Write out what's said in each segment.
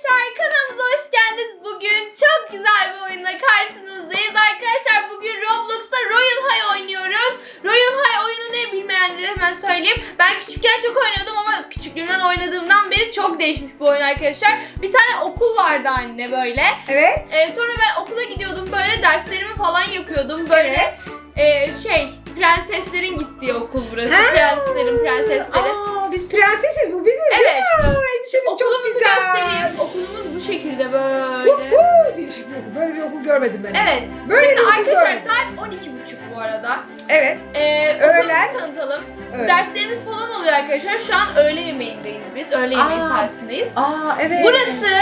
Arkadaşlar kanalımıza hoş geldiniz. Bugün çok güzel bir oyunla karşınızdayız. Arkadaşlar bugün Roblox'ta Royal High oynuyoruz. Royal High oyunu ne bilmeyenlere hemen söyleyeyim. Ben küçükken çok oynuyordum ama küçüklüğümden oynadığımdan beri çok değişmiş bu oyun arkadaşlar. Bir tane okul vardı anne böyle. Evet. Ee, sonra ben okula gidiyordum böyle derslerimi falan yapıyordum. Böyle ee, şey prenseslerin gittiği okul burası. Ha. Prenslerin, prenseslerin. Aa, biz prensesiz bu biziz Evet. Aa, Elbisemiz çok güzel. göstereyim. Okulumuz bu şekilde böyle. Uhu, Değişik bir okul. Böyle bir okul görmedim ben. Evet. Böyle bir Şimdi okul arkadaşlar görmedim. saat 12.30 bu arada. Evet. Ee, Öğlen. tanıtalım. öyle. Derslerimiz falan oluyor arkadaşlar. Şu an öğle yemeğindeyiz biz. Öğle yemeği Aa. saatindeyiz. Aa evet. Burası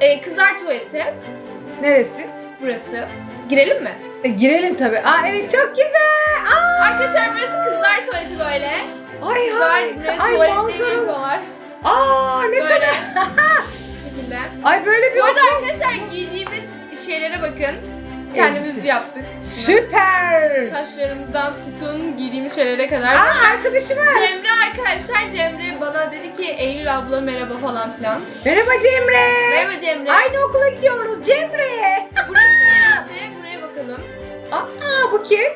e, kızlar tuvaleti. Neresi? Burası. Girelim mi? E, girelim tabii. Aa evet çok güzel. Aa. Arkadaşlar burası kızlar tuvaleti böyle. Ay harika. Ay manzara. Aa ne Böyle. kadar. Ay böyle bir Bu arada arkadaşlar giydiğimiz şeylere bakın. Kendimiz Elbise. yaptık. Süper. Saçlarımızdan tutun giydiğimiz şeylere kadar. Aa arkadaşımız. Cemre arkadaşlar Cemre bana dedi ki Eylül abla merhaba falan filan. Merhaba Cemre. Merhaba Cemre. Aynı okula gidiyoruz Cemre. Burası neresi? Buraya bakalım. Aa bu kim?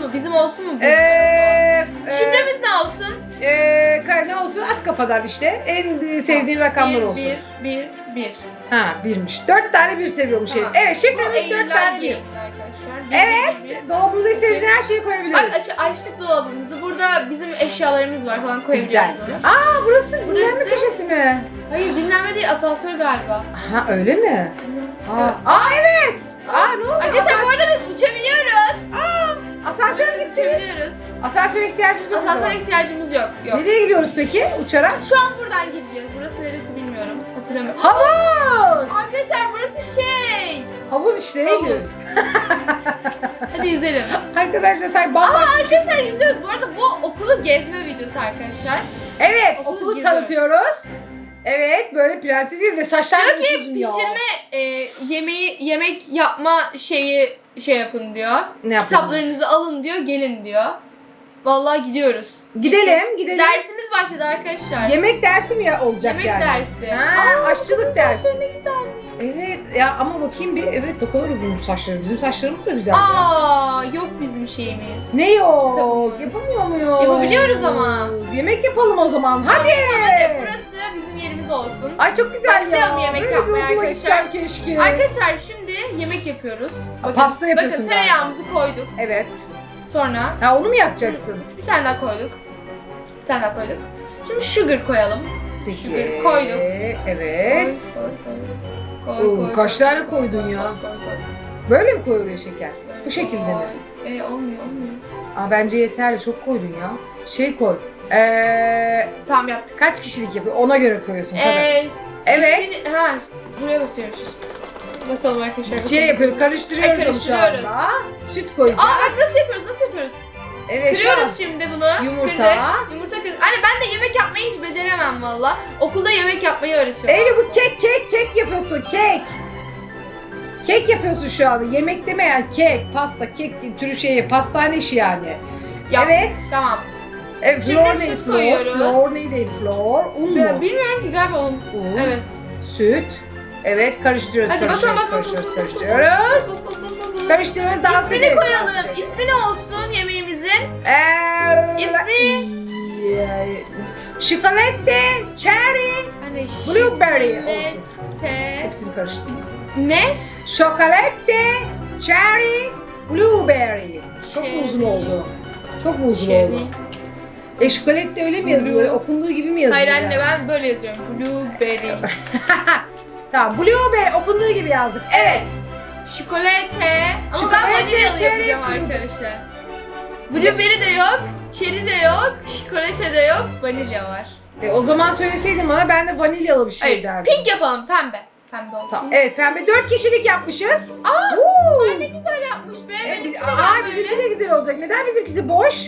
Mı? Bizim olsun mu bu? Ee, e, Şifremiz ne olsun? e, ka- ne olsun at kafadan işte. En e, sevdiğin rakamlar olsun. Bir, bir, bir. Ha birmiş. Dört tane bir seviyormuş Tamam. herif. Evet şifremiz dört tane bir. Arkadaşlar. Evet. Dolabımıza istediğiniz her şeyi koyabiliriz. aç, açtık dolabımızı. Burada bizim eşyalarımız var falan Güzel. onu. Aa burası dinlenme Burası- köşesi mi? Hayır dinlenme değil asansör galiba. Ha öyle mi? Aa aa, evet. Aa ne oldu? Arkadaşlar bu arada biz. Asansöre gittiniz. Uçabiliyoruz. Asansöre ihtiyacımız yok. Asansöre ihtiyacımız yok. Yok. Nereye gidiyoruz peki? Uçarak? Şu an buradan gideceğiz. Burası neresi bilmiyorum. Hatırlamıyorum. Havuz. Arkadaşlar burası şey. Havuz işte. Havuz. gidiyoruz? Hadi yüzelim. Arkadaşlar say Aa bambaşka. arkadaşlar yüzüyoruz. Bu arada bu okulu gezme videosu arkadaşlar. Evet Okulu okulu geziyoruz. tanıtıyoruz. Evet böyle prenses gibi ve saçlar Diyor ki uzun ya. pişirme e, yemeği yemek yapma şeyi şey yapın diyor. Ne yapalım? Kitaplarınızı alın diyor, gelin diyor. Vallahi gidiyoruz. Gidelim gidelim. Dersimiz başladı arkadaşlar. Yemek dersi mi ya olacak Yemek yani? dersi. Ha, aşçılık dersi. ne güzel. Evet ya ama bakayım bir evet ne kadar uzunmuş saçları. Bizim saçlarımız da güzel. ya. Aa, yok bizim şeyimiz. Ne yok? Kitabımız. Yapamıyor muyuz? Yapabiliyoruz ama. Yemek yapalım o zaman. Hadi. Hadi burası olsun. Ay çok güzel Başlayalım ya. yemek Böyle bir yapmaya okula arkadaşlar. gitsem keşke. Arkadaşlar şimdi yemek yapıyoruz. pasta yapıyorsun Bakın galiba. tereyağımızı koyduk. Evet. Sonra Ha onu mu yapacaksın? bir tane daha koyduk. Bir tane daha koyduk. Şimdi sugar koyalım. Peki. Sugar koyduk. Evet. Koy, koy, koy. Koy, Oo, koy, kaç koy, tane koy, koydun koy, ya? koy, koy. Böyle mi koyuluyor şeker? Böyle Bu şekilde mi? koy. E, olmuyor olmuyor. Aa bence yeterli. Çok koydun ya. Şey koy. Ee, Tamam yaptık. kaç kişilik yapıyor? Ona göre koyuyorsun tabii. Ee, evet. ismini- ha, buraya basıyormuşuz. Basalım arkadaşlar. Şey basalım. yapıyor, karıştırıyoruz, Ay, onu şu karıştırıyoruz. anda. Süt koyacağız. Aa bak nasıl yapıyoruz nasıl yapıyoruz? evet, şu Kırıyoruz şimdi bunu. Yumurta. Kırdık. Yumurta kırdık. Anne ben de yemek yapmayı hiç beceremem valla. Okulda yemek yapmayı öğretiyorlar. Eylül bu kek, kek, kek yapıyorsun, kek. Kek yapıyorsun şu anda. Yemek demeyen kek, pasta, kek türü şey, pastane işi yani. Yap. Evet. Tamam. Evet, Şimdi flor süt neydi? Flor, koyuyoruz. flor neydi? Flor, un Ben mu? bilmiyorum ki galiba un. Un, Evet. süt. Evet, karıştırıyoruz, Hadi basalım karıştırıyoruz, basalım. karıştırıyoruz, karıştırıyoruz. Karıştırıyoruz, dans İsmini edelim, dans koyalım. edelim. İsmi ne olsun yemeğimizin? Eee, İsmi? Şokolette, cherry, Hani blueberry olsun. Hepsini karıştırdım. Ne? Şokolette, cherry, blueberry. Çok mu uzun Cherry. oldu? Çok mu uzun oldu? E şokolette öyle mi yazılır? Blue. Okunduğu gibi mi yazılır? Hayır anne yani? ben böyle yazıyorum. Blueberry. Tamam, blueberry okunduğu gibi yazdık. Evet. Şokolate. Ama Şokolate, ben vanilyalı yapacağım arkadaşlar. Blueberry de yok. Cherry de yok. Şokolate de yok. Vanilya var. E, o zaman söyleseydin bana ben de vanilyalı bir şey Hayır, derdim. pink yapalım pembe. Pembe olsun. Tamam. Evet pembe. Dört kişilik yapmışız. Aa, Oo. Ne güzel yapmış be. Evet, Benimki de aa, bizimki de güzel olacak. Neden bizimkisi boş?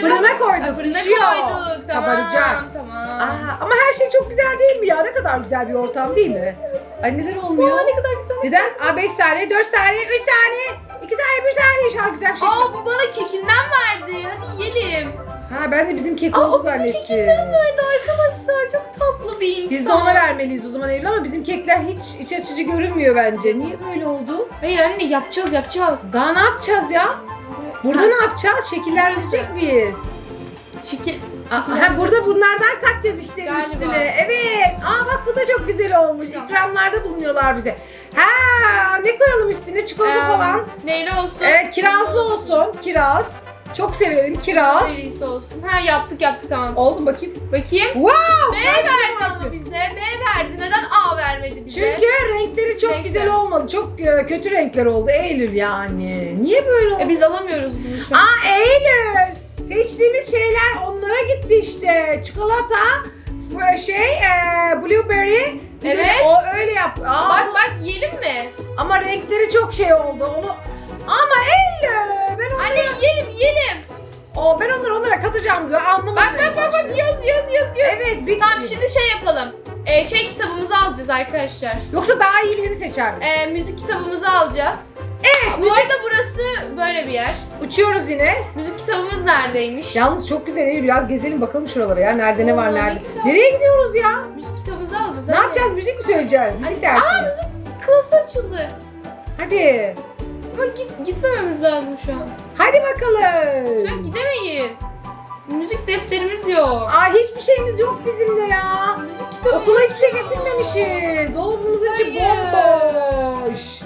Fırına koyduk. Fırına pişiyor. koyduk. Tamam. Kabaracak. Tamam. Aa, ama her şey çok güzel değil mi ya? Ne kadar güzel bir ortam değil mi? Ay neden olmuyor? Aa, ne kadar güzel. Neden? Aa 5 saniye, 4 saniye, 3 saniye, 2 saniye, 1 saniye. İnşallah güzel bir şey. Aa bu bana kekinden verdi. Hadi yiyelim. Ha ben de bizim kek Aa oldu o bize zannettim. kekinden verdi arkadaşlar. Çok tatlı. bir insan. Biz de ona vermeliyiz o zaman Eylül ama bizim kekler hiç iç açıcı görünmüyor bence. Niye böyle oldu? Hayır anne yapacağız yapacağız. Daha ne yapacağız ya? Burada ne yapacağız? Şekillendirecek miyiz? Şekil. Aa, Ha, burada bunlardan katacağız işte Galiba. üstüne. Evet. Aa bak bu da çok güzel olmuş. İkramlarda bulunuyorlar bize. Ha ne koyalım üstüne? Çikolata Em, falan. Neyle olsun? Evet kirazlı olsun. Kiraz. Çok severim kiraz. Neresi olsun? Ha yaptık yaptık tamam. Oldu bakayım. Bakayım. Wow! B verdi ama bize. B verdi. Neden A vermedi bize? Çünkü renkleri çok Neyse. güzel olmadı. Çok e, kötü renkler oldu Eylül yani. Niye böyle oldu? E biz alamıyoruz bunu şu an. Aa Eylül! Seçtiğimiz şeyler onlara gitti işte. Çikolata, şey, e, blueberry. Evet. O öyle yap. Aa, Bak bak yiyelim mi? Ama renkleri çok şey oldu. Onu ama Eylül! Ben onları, Anne yiyelim yiyelim. o, ben onları onlara katacağımızı ben anlamadım. Bak bak bak bak yiyoruz yiyoruz yiyoruz. yiyoruz. Evet bitti. Tamam şimdi şey yapalım. E, şey kitabımızı alacağız arkadaşlar. Yoksa daha iyilerini seçer miyim? E, müzik kitabımızı alacağız. Evet. Bu arada burası böyle bir yer. Uçuyoruz yine. Müzik kitabımız neredeymiş? Yalnız çok güzel Eylül. Biraz gezelim bakalım şuralara ya. Nerede ne var nerede. ne güzel. Nereye gidiyoruz ya? Müzik kitabımızı alacağız. Ne hadi. yapacağız? Müzik mi söyleyeceğiz? Müzik dersi. Aa mi? müzik klası açıldı. Hadi. Ama git, gitmememiz lazım şu an. Hadi Şu an bakalım. gidemeyiz. Müzik defterimiz yok. Aa hiçbir şeyimiz yok bizim de ya. Müzik kitabımız Okula hiçbir şey getirmemişiz. Dolabımızın içi Hayır. bomboş.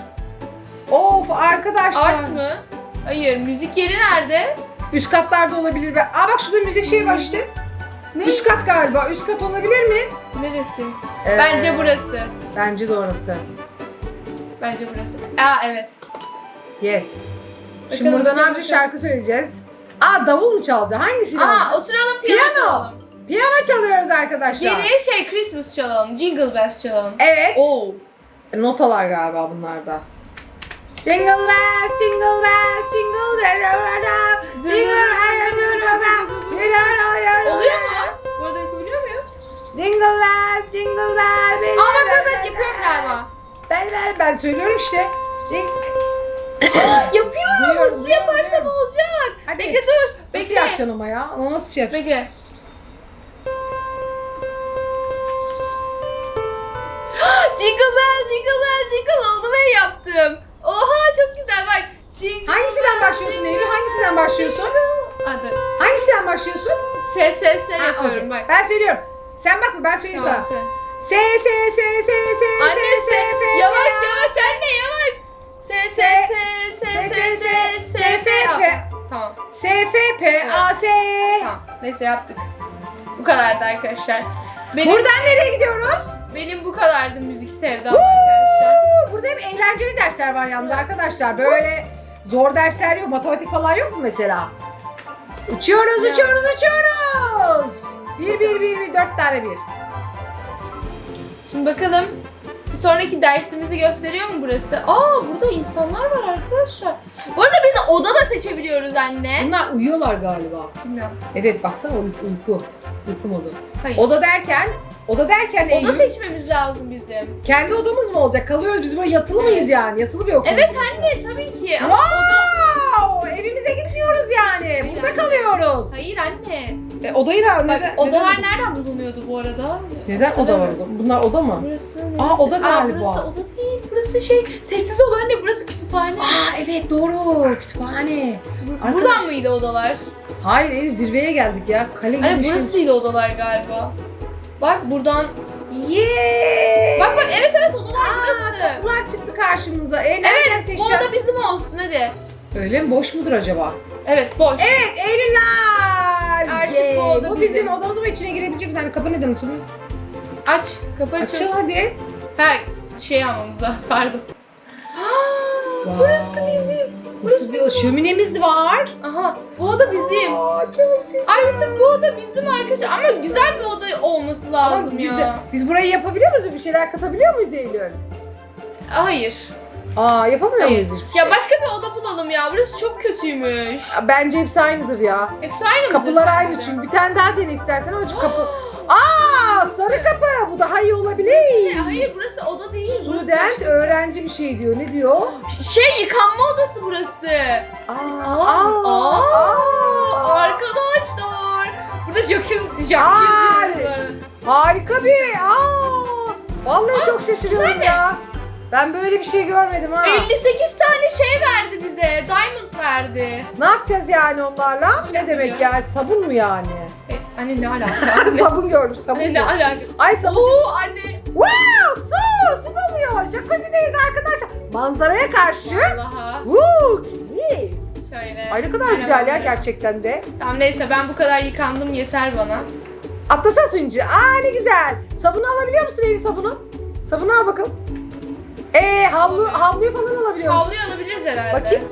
Of arkadaşlar. Art mı? Hayır. Müzik yeri nerede? Üst katlarda olabilir. be. Aa bak şurada müzik şey var işte. Ne? Üst kat galiba. Üst kat olabilir mi? Neresi? Ee, Bence burası. Bence de orası. Bence burası. Aa evet. Yes. Şimdi Bakalım, burada ne bakalım, yapacağız? Şarkı söyleyeceğiz. Aa davul mu çalacağız? Hangisini Aa alacağız? oturalım piyano, Piyano. çalalım. Piyano çalıyoruz arkadaşlar. Geriye şey Christmas çalalım. Jingle bells çalalım. Evet. Oo. Notalar galiba bunlarda. Jingle bells, jingle bells, jingle bells, jingle bells, Oluyor mu? Bu arada yapabiliyor muyum? Jingle bells, jingle bells. Aa bak bak bak yapıyorum galiba. Ben, ben, ben söylüyorum işte. Jing- Yapıyorum. Hızlı duyuyorum, yaparsam duyuyorum. olacak. Hadi. Bekle dur. Nasıl Bekle. yapacaksın ama ya? Onu nasıl şey yapacaksın? Bekle. jingle bell, jingle bell, jingle oldu ve yaptım. Oha çok güzel bak. Jingle Hangisinden bell, başlıyorsun jingle Eylül? Hangisinden başlıyorsun? Aa, dur. Hangisinden başlıyorsun? S, S, S Ha, yapıyorum okey. bak. Ben söylüyorum. Sen bakma ben söyleyeyim Tamam, sana. sen. S, S, S, S, S, Anne S, S, S, F, yavaş F, yavaş anne yavaş. S S S S S S SFP. Tamam. SFP AS. Tamam. Neyse yaptık. Bu kadardı arkadaşlar. Benim, Buradan nereye gidiyoruz? Benim bu kadardı müzik sevdam arkadaşlar. Burada hep eğlenceli dersler var yalnız arkadaşlar. Böyle zor dersler yok. Matematik falan yok mu mesela? Uçuyoruz, uçuyoruz, uçuyoruz. Bir, bir, bir, bir, dört tane bir. Şimdi bakalım bir sonraki dersimizi gösteriyor mu burası? Aa burada insanlar var arkadaşlar. Bu arada biz oda da seçebiliyoruz anne. Bunlar uyuyorlar galiba. Bilmiyorum. Evet baksana uy- uyku. Uyku modu. Hayır. Oda derken, oda derken Oda Eylül, seçmemiz lazım bizim. kendi odamız mı olacak? Kalıyoruz biz böyle yatılı Evet. mıyız yani? Yatılı bir okul. Evet anne tabii ki ama Wow! Evimize gitmiyoruz yani. Burada anne. kalıyoruz. hayır anne. E, odayı da Bak neden, odalar neden, nereden bulunuyordu bu arada? neden oda var? Bunlar oda mı? Burası neresi? Aa, oda galiba. burası oda değil. Burası şey sessiz oda anne. Burası kütüphane. Aa evet doğru. Kütüphane. Arkadaş- Buradan mıydı odalar? Hayır Eylül zirveye geldik ya. Kale gibi şey. burasıydı odalar galiba. Bak buradan. Yeah! Bak bak evet evet odalar Aa, burası. kapılar çıktı karşımıza. E, nereden Evet bu seçeceğiz? oda bizim olsun hadi. Öyle mi? Boş mudur acaba? Evet boş. Evet Eylüller. Artık bu bizim. bizim odamız ama içine girebilecek bir tane kapı neden açılıyor? Aç. Kapı Açıl açıl. hadi. Ha şey almamız lazım pardon. Wow. Burası bizim. Nasıl bir şöminemiz var. Aha bu oda bizim. Aa, çok güzel. Artık bu oda bizim arkadaşlar ama güzel bir oda olması lazım Ama ya. güzel. Biz burayı yapabiliyor muyuz? Bir şeyler katabiliyor muyuz Eylül? Hayır. Aa yapamıyor muyuz hiçbir şey? Ya başka bir oda bulalım ya. Burası çok kötüymüş. Bence hepsi aynıdır ya. Hepsi aynı mı? Kapılar aynı çünkü. Bir tane daha dene istersen ama şu kapı... Aa sarı kapı. Bu daha iyi olabilir. Hayır burası oda değil. Burası Student öğrenci bir şey diyor. Ne diyor? Şey yıkanma odası burası. Aa, Aa, aa, arkadaşlar. Burada jacuzzi, Ay. jacuzzi var. Harika bir. Aa, vallahi çok şaşırıyorum ne? ya. Ben böyle bir şey görmedim ha. 58 tane şey verdi bize. Diamond verdi. Ne yapacağız yani onlarla? Ne demek ya? Sabun mu yani? E, anne ne alaka? sabun gördüm, sabun anne ne gördüm. alaka? Ay sabun. Oo anne. Wow, su, su doluyor. Jacuzzi'deyiz arkadaşlar. Manzaraya karşı. Vallahi. Woo, keyif. Şöyle. Ay ne kadar Merhaba, güzel ya gerçekten de. Tamam neyse ben bu kadar yıkandım yeter bana. Atlasana sunucu. Aa ne güzel. Sabunu alabiliyor musun Eylül sabunu? Sabunu al bakalım. Ee havlu, havluyu falan alabiliyor musun? Havluyu alabiliriz herhalde. Bakayım.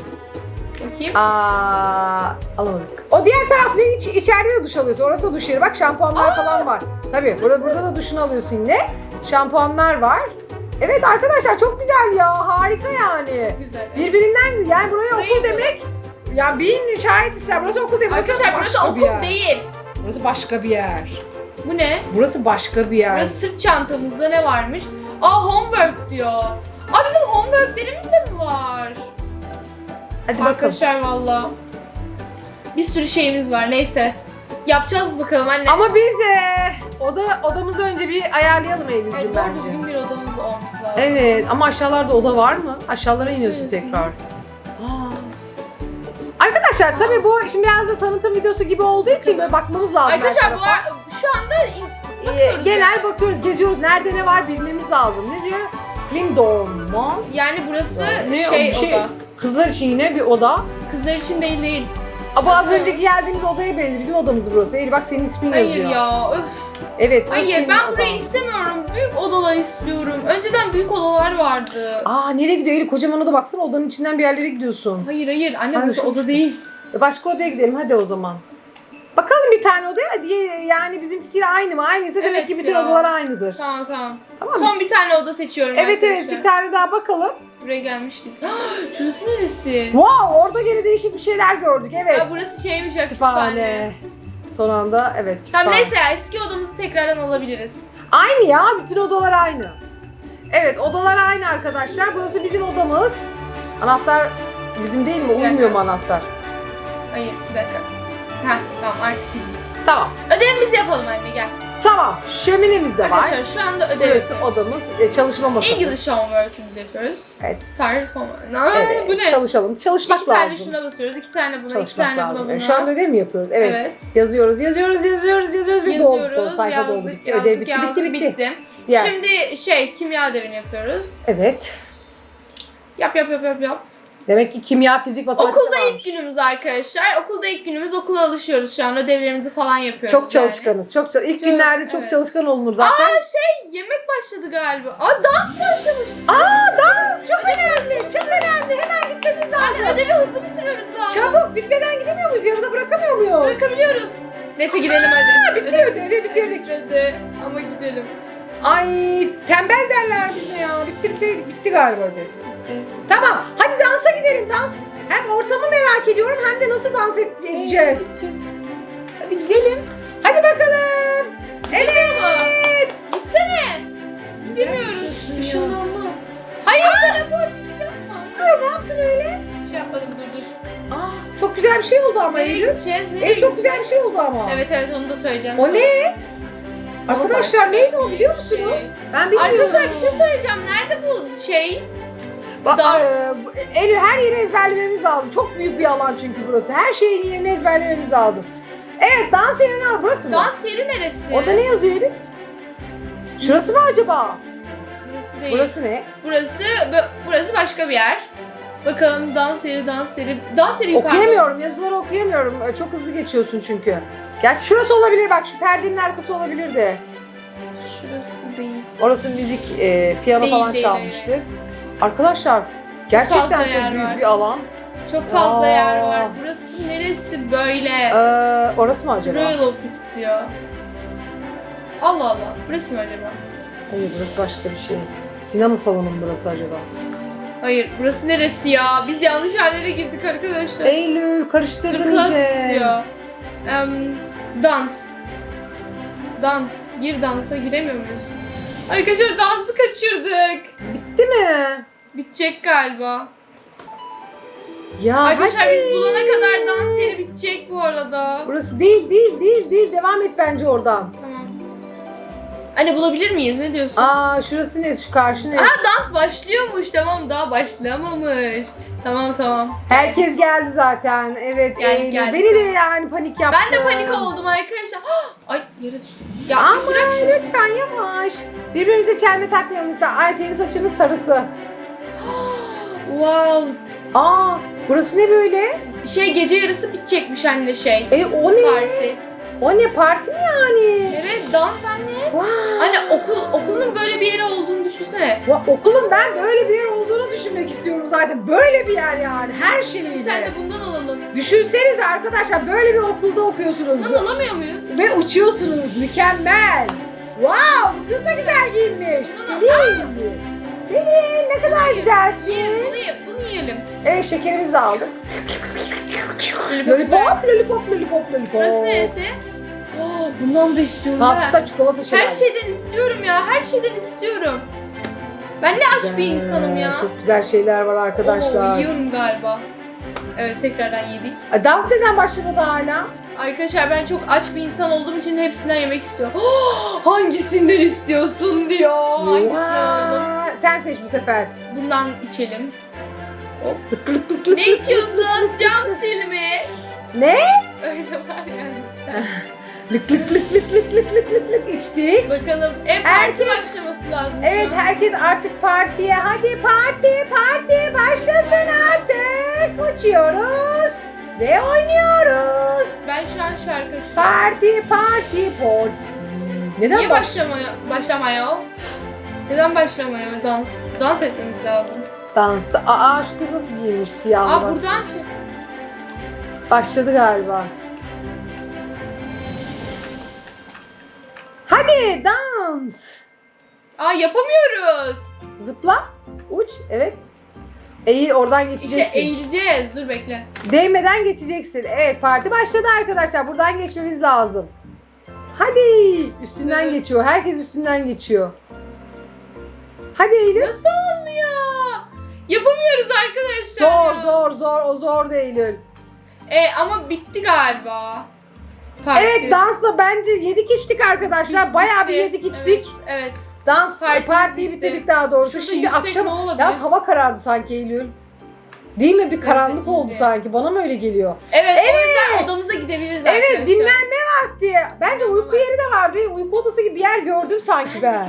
Bakayım. Aa alamadık. O diğer tarafta iç, içeride de duş alıyorsun. Orası da duş yeri. Bak şampuanlar falan var. Tabii burada, burada da duşunu alıyorsun yine. Şampuanlar var. Evet arkadaşlar çok güzel ya. Harika yani. Güzel. Birbirinden yani buraya Burayı okul bu- demek. Ya bin şahit ister. Burası okul değil. Burası Arkadaşlar burası başka bir okul yer. değil. Burası başka bir yer. Bu ne? Burası başka bir yer. Burası sırt çantamızda ne varmış? Aa homework diyor. Aa bizim homeworklerimiz de mi var? Hadi bakalım. Arkadaşlar valla. Bir sürü şeyimiz var neyse. Yapacağız bakalım anne. Ama biz e, oda odamızı önce bir ayarlayalım Evet, Eylül'cüm doğru bence. düzgün bir odamız olması lazım. Evet ama aşağılarda oda var mı? Aşağılara Nasıl iniyorsun yazayım? tekrar. Aa. Arkadaşlar tabii bu şimdi biraz da tanıtım videosu gibi olduğu için böyle bakmamız lazım. her Arkadaşlar bu tarafa. şu anda in- Ee, bakıyoruz genel yani. bakıyoruz, geziyoruz. Nerede ne var bilmemiz lazım. Ne diyor? Mu? Yani burası Ne, şey, bir şey- oda. Kızlar için yine bir oda. Kızlar için değil değil. Bu az önceki geldiğimiz odaya benziyor. Bizim odamız burası. Eylül bak senin ismin Hayır yazıyor. ya öf. Evet. bu Hayır senin ben odan. burayı istemiyorum. Büyük odalar istiyorum. Önceden büyük odalar vardı. Aa nereye gidiyor Eylül? Kocaman oda baksana odanın içinden bir yerlere gidiyorsun. Hayır hayır anne Hayır, burası oda değil. E, Başka odaya gidelim hadi o zaman. Bakalım bir tane odaya diye yani bizimkisiyle aynı mı? Aynıysa demek Evet ki bütün ya. odalar aynıdır. Tamam tamam. Tamam mı? Son bir tane oda seçiyorum Evet evet arkadaşlar. bir tane daha bakalım. Buraya gelmiştik. Şurası neresi? Wow orada gene değişik bir şeyler gördük evet. Ya burası şeymiş ya kütüphane. Kütüphane. Son anda evet Tamam kütüphane. neyse eski odamızı tekrardan alabiliriz. Aynı ya bütün odalar aynı. Evet odalar aynı arkadaşlar. Burası bizim odamız. Anahtar bizim değil mi? Uymuyor mu anahtar? Hayır bir dakika. Heh tamam artık bizim. Tamam. Ödevimizi yapalım anne gel. Tamam. Şöminemiz de var. Arkadaşlar şu anda ödev Burası odamız. e, çalışma masası. English homework'ümüzü yapıyoruz. Evet. Start home. Aa, Evet, bu ne? Çalışalım. Çalışmak iki tane lazım. şuna basıyoruz, iki tane buna, iki Çalışmak tane lazım. buna buna. Yani Şu an ödev mi yapıyoruz? Evet. Evet. Yazıyoruz, yazıyoruz, yazıyoruz, yazıyoruz ve doldu. Yazıyoruz, Sayfa doldu. yazdık, yazdık, ödev bitti, yazdık, bitti, bitti. bitti. Diğer. Şimdi şey, kimya ödevini yapıyoruz. Evet. Yap yap yap yap yap. Demek ki kimya, fizik, matematik Okulda ilk varmış. günümüz arkadaşlar. Okulda ilk günümüz okula alışıyoruz şu an. Ödevlerimizi falan yapıyoruz. Çok çalışkanız. Çok, çal- ilk Çok, günlerde çok evet. çalışkan olunur zaten. Aa şey, yemek başladı galiba. Aa dans başlamış. Aa dans çok önemli. Çok önemli. Hemen gitmemiz lazım. Ödevi hızlı bitirmemiz lazım. Çabuk bitmeden gidemiyor muyuz? Yarıda bırakamıyor muyuz? Bırakabiliyoruz. Neyse gidelim hadi. bitti ödevi, bitirdik. Bitmedi ama gidelim. Ay tembel derler bize ya. Bitirseydik bitti galiba ödev. Tamam hadi dansa gidelim dans. Hem ortamı merak ediyorum hem de nasıl dans et- edeceğiz. Hadi gidelim. Hadi bakalım. Evet. Gitsene. Gidemiyoruz. Işınlanma. Hayır yapma. Dur, ne yaptın öyle? Şey yapmadım dur dur. Aa, çok güzel bir şey oldu ama Nereye Eylül. gideceğiz? Nereye Eylül çok güzel bir şey oldu ama. Evet evet onu da söyleyeceğim. O ne? Arkadaşlar neydi o biliyor musunuz? şey. Ben bilmiyorum. Arkadaşlar bir şey söyleyeceğim. Nerede bu şey? Bak, e, Eylül her yeri ezberlememiz lazım. Çok büyük bir alan çünkü burası. Her şeyin yerini ezberlememiz lazım. Evet dans yerini al. Burası mı? Dans yeri neresi? Orada ne yazıyor Eylül? Şurası mı acaba? Burası değil. Burası ne? Burası burası başka bir yer. Bakalım dans yeri dans yeri. Dans yeri yukarıda. Okuyamıyorum. Yazıları okuyamıyorum. E, Çok hızlı geçiyorsun çünkü. Gerçi şurası olabilir bak. Şu perdenin arkası olabilir de. Şurası değil. Orası müzik, e, piyano Değil, falan değil, çalmıştı. Arkadaşlar gerçekten çok yer büyük var. bir alan. Çok fazla Aa. yer var. Burası neresi böyle? Ee, orası mı acaba? Royal Office diyor. Allah Allah. Burası mı acaba? Hayır burası başka bir şey. Sinema salonu mu burası acaba? Hayır. Burası neresi ya? Biz yanlış yerlere girdik arkadaşlar. Eylül karıştırdın class iyice. diyor. Em, dans. Dans. Gir dansa giremiyor muyuz? Arkadaşlar dansı kaçırdık. Bitti mi? Bitecek galiba. Ya Arkadaşlar hadi. biz bulana kadar dans yeri bitecek bu arada. Burası değil değil değil değil. Devam et bence oradan. Tamam. Anne bulabilir miyiz? Ne diyorsun? Aa şurası ne? Şu karşı ne? Aha dans başlıyormuş. Tamam daha başlamamış. Tamam tamam. Herkes geldi zaten. Evet. Eylül. geldik. Beni de yani panik yaptı. Ben de panik oldum arkadaşlar. Ay yere düştüm. Ya Ama bırak şunu. lütfen yavaş. Birbirinize çelme takmayalım lütfen. Ay senin saçının sarısı. Wow. Aa burası ne böyle? Şey gece yarısı bitecekmiş anne şey. E o ne? Parti. O ne parti mi yani? Evet dans anne. Vay. Anne okul okulun böyle bir yeri olduğunu düşünsene. Va- Okulun ben böyle bir yer olduğunu düşünmek istiyorum zaten. Böyle bir yer yani her şeyiyle. Sen de bundan alalım. Düşünsenize arkadaşlar böyle bir okulda okuyorsunuz. Bundan alamıyor muyuz? Ve uçuyorsunuz. Mükemmel. Wow kız da güzel giyinmiş. Selin. Selin ne kadar Yiyelim, güzelsin. Bunu ye, bunu yiyelim. Evet şekerimizi de aldık. Lollipop. Lollipop, lollipop, lollipop, lollipop. Burası neresi? Oh, bundan da istiyorum. Pasta, çikolata Her şelalesi. şeyden istiyorum ya. Her şeyden istiyorum. Ben ne aç bir insanım ya. Çok güzel şeyler var arkadaşlar. Oo, yiyorum galiba. Evet tekrardan yedik. Ay, Dans neden başlamadı hala? Arkadaşlar ben çok aç bir insan olduğum için hepsinden yemek istiyorum. Hangisinden istiyorsun diyor. Hangisinden alalım? Vay, Sen seç bu sefer. Bundan içelim. Lık Ne içiyorsun? Cam silmi. Ne? Öyle var yani. Lık lık lık lık lık lık lık lık lık içtik. Bakalım. E parti Herkes- başlaması lazım. şu Evet an. herkes artık partiye. Hadi parti. Uçuyoruz ve oynuyoruz. Ben şu an şarkı açıyorum. Parti parti parti. Neden Niye baş? başlamıyor? Başlamıyor. Neden başlamıyor dans? Dans etmemiz lazım. Dansta. Aa şu kız nasıl giymiş siyahlı Aa buradan şey. Başladı galiba. Hadi dans. Aa yapamıyoruz. Zıpla. Uç. Evet. Eğil oradan İşte geçeceksin. eğileceğiz. Dur bekle. Değmeden geçeceksin. Evet parti başladı arkadaşlar. Buradan geçmemiz lazım. Hadi. Üstünden Evet. geçiyor. Herkes üstünden geçiyor. Hadi Eylül. Nasıl olmuyor? Yapamıyoruz arkadaşlar. Zor zor zor. O zor da Eylül. E ama bitti galiba. Parti. Evet dansla bence yedik içtik arkadaşlar. Bayağı bir Bitti. yedik içtik. Evet. evet. Dans Partimiz partiyi bitti. bitirdik daha doğrusu. Şurada Şimdi akşam biraz hava karardı sanki Eylül. Değil mi? Bir karanlık Gözde oldu iyiydi. sanki. Bana mı öyle geliyor? Evet, o yüzden odamıza gidebiliriz arkadaşlar. Evet dinlenme vakti. Bence uyku yeri de var değil mi? Uyku odası gibi bir yer gördüm sanki Ben ben.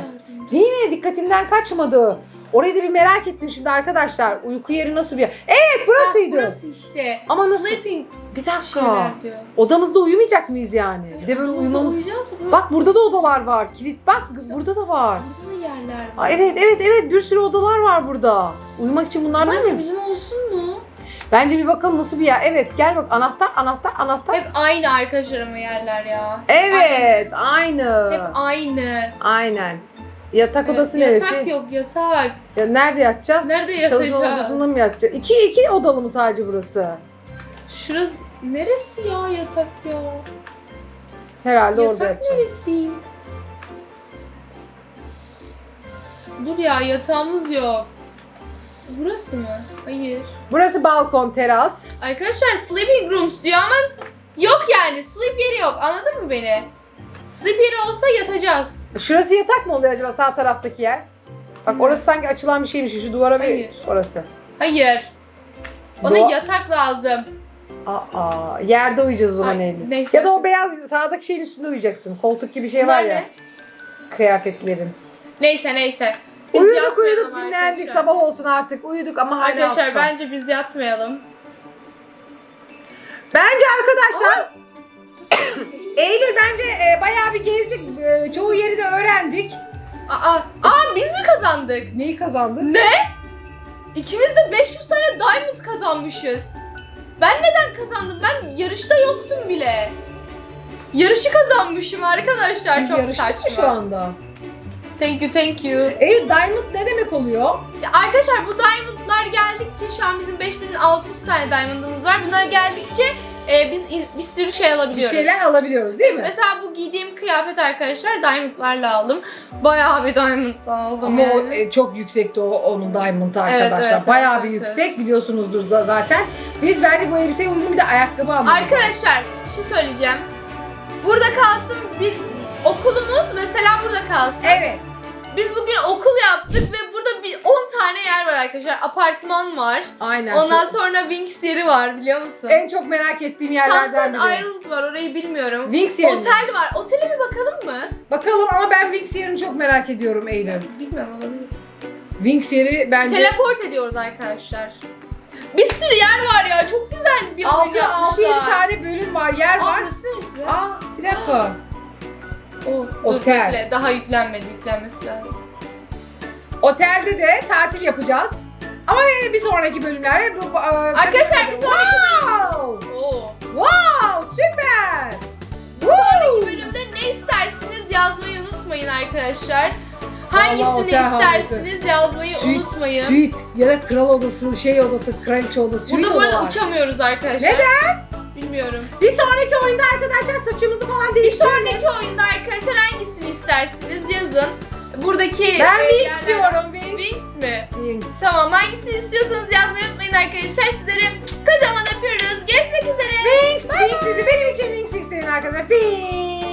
Değil mi? Dikkatimden kaçmadı. Orayı da bir merak ettim şimdi arkadaşlar. Uyku yeri nasıl bir yer? Evet burasıydı. Bak, burası işte. Ama nasıl? Sleeping Bir dakika. Odamızda uyumayacak mıyız yani? Bir de böyle uyumamız... Uyuyacağız? Bak burada da odalar var. Kilit bak burada da var. Burada da yerler var. Aa, evet evet evet bir sürü odalar var burada. Uyumak için bunlardan Burası mı? bizim olsun mu? Bence bir bakalım nasıl bir yer. Evet gel bak anahtar anahtar anahtar. Hep aynı arkadaşlar ama yerler ya. Evet aynı. Hep aynı. Aynen. Yatak Evet, odası Yatak neresi? yok yatak. Ya nerede yatacağız? Nerede yatacağız? Çalışma odasında mı yatacağız? İki, iki odalı mı sadece burası? Şurası neresi ya yatak ya? Herhalde orada yatak yatacağız. neresi? Dur ya yatağımız yok. Burası mı? Hayır. Burası balkon, teras. Arkadaşlar sleeping rooms diyor ama yok yani. Sleep yeri yok. Anladın mı beni? Sleep yeri olsa yatacağız. Şurası yatak mı oluyor acaba sağ taraftaki yer? Bak orası sanki açılan bir şeymiş. Şu duvara bir Hayır. orası. Hayır. Bana Doğa- yatak lazım. Aa, yerde uyuyacağız o zaman Ay, Eylül. neyse. Ya da o beyaz sağdaki şeyin üstünde uyuyacaksın. Koltuk gibi bir şey var ya. Nerede? Kıyafetlerin. Neyse neyse. Biz uyuduk yatmayalım uyuduk dinlendik. arkadaşlar. Sabah olsun artık. Uyuduk ama hala Arkadaşlar akşam. bence biz yatmayalım. Bence arkadaşlar Eylül bence e, bayağı bir gezdik. E, çoğu yeri de öğrendik. Aa, aa biz mi kazandık? Neyi kazandık? Ne? İkimiz de 500 tane diamond kazanmışız. Ben neden kazandım? Ben yarışta yoktum bile. Yarışı kazanmışım arkadaşlar. Biz Çok yarıştık mı şu anda? Thank you, thank you. Eylül Diamond ne demek oluyor? Ya arkadaşlar bu diamondlar geldikçe şu an bizim 5600 tane diamondımız var. Bunlar geldikçe e, biz in- bir sürü şey Bir alabiliyoruz. şeyler alabiliyoruz değil mi? Mesela bu giydiğim kıyafet arkadaşlar diamondlarla aldım. Bayağı bir diamondla aldım Ama yani. o e, çok yüksekti o onun diamond arkadaşlar. evet, Bayağı evet, bir evet, yüksek biliyorsunuzdur da zaten. Biz bence bu elbiseye uygun bir de ayakkabı almalıyız. Arkadaşlar bir şey söyleyeceğim. Burada kalsın bir okulumuz mesela burada kalsın. Evet. Biz bugün okul yaptık ve burada bir 10 tane yer var arkadaşlar. Apartman var. Aynen. Ondan çok- sonra Wings yeri var biliyor musun? en çok merak ettiğim yerlerden Sunset biri. Island var orayı bilmiyorum. Wings yerine. Otel var. Otele bir bakalım mı? Bakalım ama ben Wings yerini çok merak ediyorum Eylül. Bilmiyorum olabilir. Wings yeri bence Teleport ediyoruz arkadaşlar. Bir sürü yer var ya. Çok güzel bir oyun 6 6 7 yapmışlar. tane bölüm var, yer Aa, var. burası neresi be? Aa, bir dakika. Oh, Otel. Dur, bekle. Daha yüklenmedi. Yüklenmesi lazım. Otelde de tatil yapacağız. Ama bir sonraki bölümlerde bu, bu- Arkadaşlar bir sonraki Wow! Oo. Wow! Süper! Bir sonraki bölümde ne istersiniz yazmayı unutmayın arkadaşlar. Hangisini otel istersiniz yazmayı Suite- unutmayın. Suite ya da kral odası, şey odası, kraliçe odası, suite Burada bu arada odalar. uçamıyoruz arkadaşlar. Neden? Bilmiyorum. Bir sonraki oyunda arkadaşlar saçımızı falan Bir değiştirelim. sonraki oyunda arkadaşlar hangisini istersiniz yazın. Buradaki Ben e, Wings yerlerden- diyorum. Wings. Mi? Wings. Tamam hangisini istiyorsanız yazmayı unutmayın arkadaşlar. Sizleri kocaman öpüyoruz. Görüşmek üzere. Wings, Wings sizi benim için Wings arkadaşlar. Wings.